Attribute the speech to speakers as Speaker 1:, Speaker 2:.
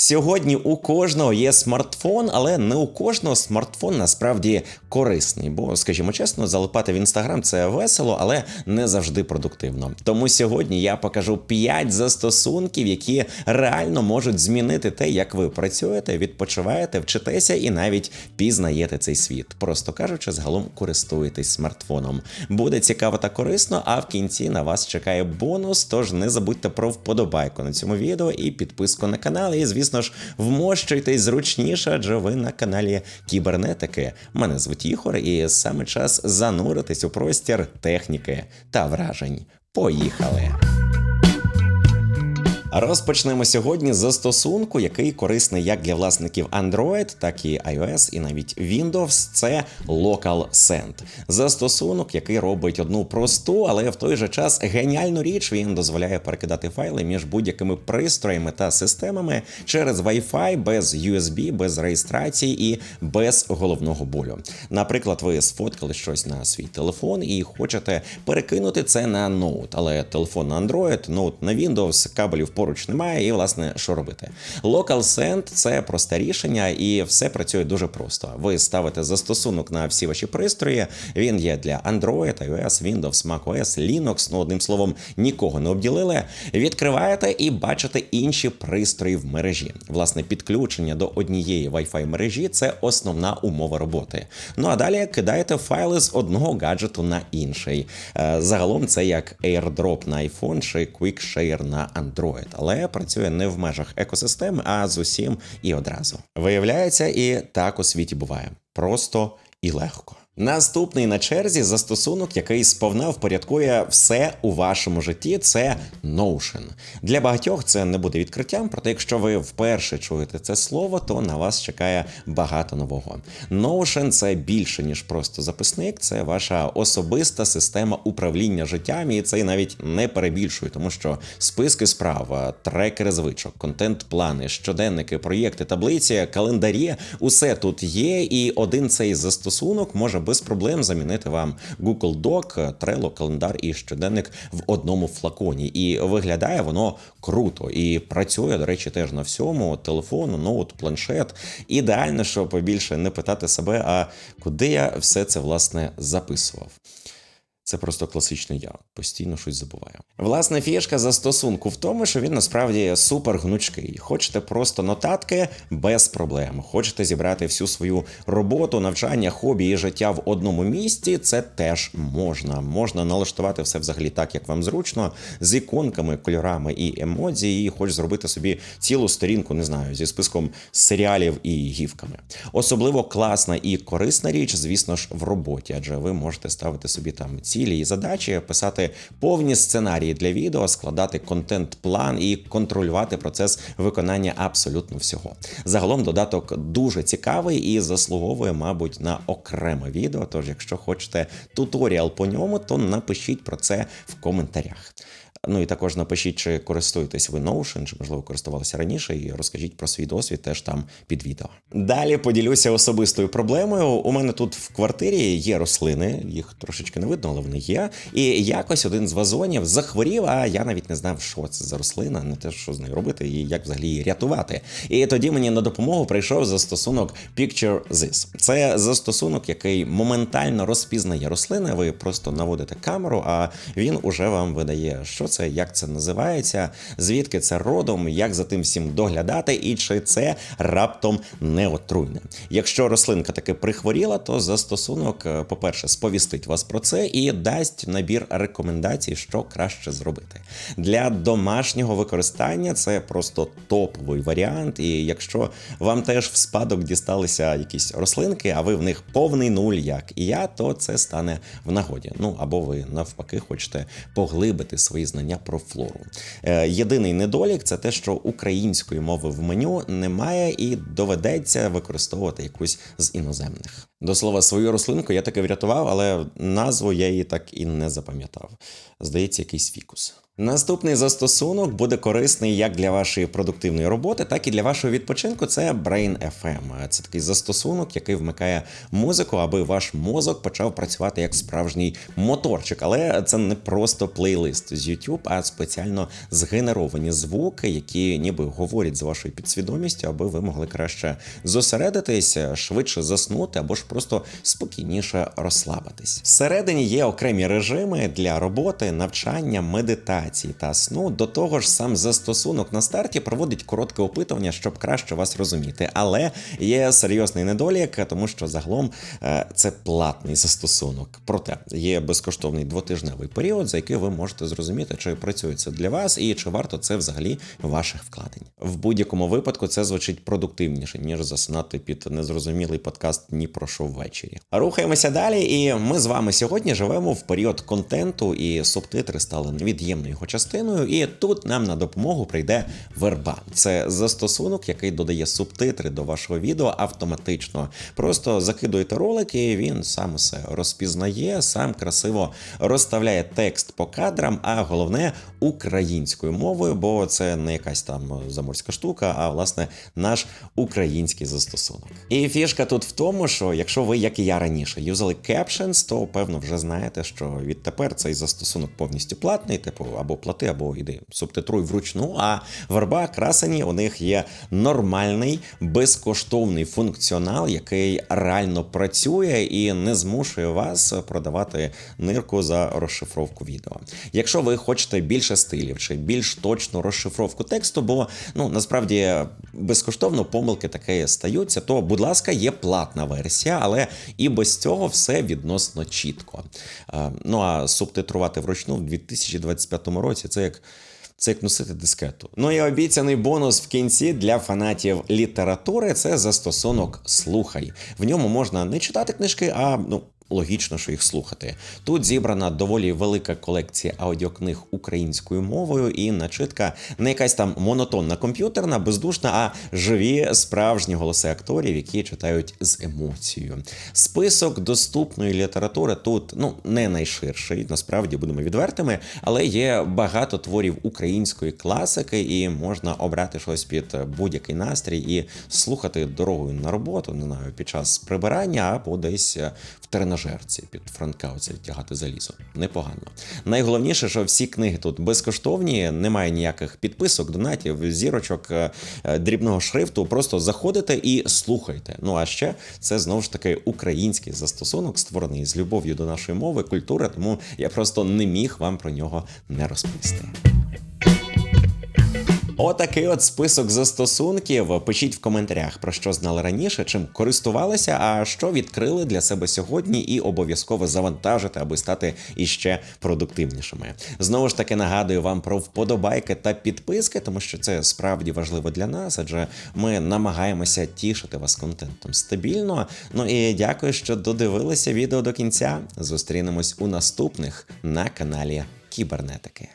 Speaker 1: Сьогодні у кожного є смартфон, але не у кожного смартфон насправді корисний. Бо, скажімо чесно, залипати в інстаграм це весело, але не завжди продуктивно. Тому сьогодні я покажу 5 застосунків, які реально можуть змінити те, як ви працюєте, відпочиваєте, вчитеся і навіть пізнаєте цей світ. Просто кажучи, загалом користуєтесь смартфоном. Буде цікаво та корисно. А в кінці на вас чекає бонус. Тож не забудьте про вподобайку на цьому відео і підписку на канал. І звісно ж, вмощуйтесь зручніше, адже ви на каналі Кібернетики. Мене звуть Ігор, і саме час зануритись у простір техніки та вражень. Поїхали! Розпочнемо сьогодні з застосунку, який корисний як для власників Android, так і iOS, і навіть Windows. Це Local Send. Застосунок, який робить одну просту, але в той же час геніальну річ. Він дозволяє перекидати файли між будь-якими пристроями та системами через Wi-Fi, без USB, без реєстрації і без головного болю. Наприклад, ви сфоткали щось на свій телефон і хочете перекинути це на ноут, але телефон на Android, ноут на Windows, кабелів поруч немає, і власне що робити? Local Send – це просте рішення, і все працює дуже просто. Ви ставите застосунок на всі ваші пристрої. Він є для Android, iOS, Windows, macOS, Linux. Ну одним словом, нікого не обділили. Відкриваєте і бачите інші пристрої в мережі. Власне, підключення до однієї Wi-Fi мережі це основна умова роботи. Ну а далі кидаєте файли з одного гаджету на інший. Е, Загалом це як AirDrop на iPhone чи QuickShare на Android, але працює не в межах екосистеми, а з усім і одразу. Виявляється, і так у світі буває просто і легко. Наступний на черзі застосунок, який сповна впорядкує все у вашому житті, це Notion. Для багатьох це не буде відкриттям, проте якщо ви вперше чуєте це слово, то на вас чекає багато нового. Notion – це більше ніж просто записник, це ваша особиста система управління життям, і це навіть не перебільшує, тому що списки справ, трекери звичок, контент-плани, щоденники, проєкти, таблиці, календарі усе тут є, і один цей застосунок може без проблем замінити вам Google Doc, Trello, календар і щоденник в одному флаконі. І виглядає воно круто і працює, до речі, теж на всьому: телефон, ноут, планшет. Ідеально, щоб більше не питати себе, а куди я все це власне записував. Це просто класичний я постійно щось забуваю. Власне, фішка застосунку в тому, що він насправді супер гнучкий. Хочете просто нотатки без проблем. Хочете зібрати всю свою роботу, навчання, хобі і життя в одному місці. Це теж можна. Можна налаштувати все взагалі так, як вам зручно, з іконками, кольорами і емодзі, і хоч зробити собі цілу сторінку, не знаю, зі списком серіалів і гівками. Особливо класна і корисна річ, звісно ж, в роботі, адже ви можете ставити собі там цілі і задачі, писати повні сценарії для відео, складати контент-план і контролювати процес виконання абсолютно всього. Загалом додаток дуже цікавий і заслуговує, мабуть, на окреме відео. Тож, якщо хочете туторіал по ньому, то напишіть про це в коментарях. Ну і також напишіть, чи користуєтесь ви Notion, чи можливо користувалися раніше, і розкажіть про свій досвід теж там під відео. Далі поділюся особистою проблемою. У мене тут в квартирі є рослини, їх трошечки не видно, але вони є. І якось один з вазонів захворів, а я навіть не знав, що це за рослина, не те, що з нею робити, і як взагалі її рятувати. І тоді мені на допомогу прийшов застосунок Picture This. Це застосунок, який моментально розпізнає рослини. Ви просто наводите камеру, а він уже вам видає, що це, як це називається, звідки це родом, як за тим всім доглядати, і чи це раптом не отруйне. Якщо рослинка таки прихворіла, то застосунок, е, по-перше, сповістить вас про це і дасть набір рекомендацій, що краще зробити. Для домашнього використання це просто топовий варіант. І якщо вам теж в спадок дісталися якісь рослинки, а ви в них повний нуль, як і я, то це стане в нагоді. Ну або ви навпаки хочете поглибити свої знання про флору. Е, Єдиний недолік це те, що української мови в меню немає, і доведеться використовувати якусь з іноземних. До слова, свою рослинку я таки врятував, але назву я її так і не запам'ятав. Здається, якийсь фікус. Наступний застосунок буде корисний як для вашої продуктивної роботи, так і для вашого відпочинку. Це Brain FM. Це такий застосунок, який вмикає музику, аби ваш мозок почав працювати як справжній моторчик. Але це не просто плейлист з YouTube, а спеціально згенеровані звуки, які ніби говорять з вашою підсвідомістю, аби ви могли краще зосередитися, швидше заснути або ж просто спокійніше розслабитись. Всередині є окремі режими для роботи, навчання, медитації та сну. До того ж, сам застосунок на старті проводить коротке опитування, щоб краще вас розуміти. Але є серйозний недолік, тому що загалом е, це платний застосунок. Проте є безкоштовний двотижневий період, за який ви можете зрозуміти, чи працює це для вас і чи варто це взагалі ваших вкладень. В будь-якому випадку це звучить продуктивніше, ніж засинати під незрозумілий подкаст ні про що ввечері. Рухаємося далі, і ми з вами сьогодні живемо в період контенту, і субтитри стали невід'ємною його частиною. І тут нам на допомогу прийде верба. Це застосунок, який додає субтитри до вашого відео автоматично. Просто закидуєте ролик, і він сам усе розпізнає, сам красиво розставляє текст по кадрам, а головне українською мовою, бо це не якась там заморська штука, а власне наш український застосунок. І фішка тут в тому, що якщо ви, як і я раніше, юзали Captions, то певно вже знаєте, що відтепер цей застосунок повністю платний, типу або плати, або йди субтитруй вручну. А верба красені у них є нормальний безкоштовний функціонал, який реально працює і не змушує вас продавати нирку за розшифровку відео. Якщо ви хочете більше стилів чи більш точну розшифровку тексту, бо ну насправді безкоштовно помилки таке стаються, то будь ласка, є платна версія, але і без цього все відносно чітко. Е, Ну а субтитрувати вручну в 2025 році це як. Це як носити дискету. Ну і обіцяний бонус в кінці для фанатів літератури це застосунок Слухай. В ньому можна не читати книжки, а ну. Логічно, що їх слухати. Тут зібрана доволі велика колекція аудіокниг українською мовою, і начитка не якась там монотонна комп'ютерна, бездушна, а живі справжні голоси акторів, які читають з емоцією. Список доступної літератури тут ну не найширший, насправді будемо відвертими, але є багато творів української класики, і можна обрати щось під будь-який настрій і слухати дорогою на роботу, не знаю, під час прибирання або десь в тренажерці під франка оце тягати залізо. Непогано. Найголовніше, що всі книги тут безкоштовні, немає ніяких підписок, донатів, зірочок, е, е, дрібного шрифту. Просто заходите і слухайте. Ну а ще це знову ж таки український застосунок, створений з любов'ю до нашої мови, культури, тому я просто не міг вам про нього не розповісти. Отакий от список застосунків. Пишіть в коментарях про що знали раніше, чим користувалися, а що відкрили для себе сьогодні, і обов'язково завантажити, аби стати іще продуктивнішими. Знову ж таки нагадую вам про вподобайки та підписки, тому що це справді важливо для нас, адже ми намагаємося тішити вас контентом стабільно. Ну і дякую, що додивилися відео до кінця. Зустрінемось у наступних на каналі Кібернетики.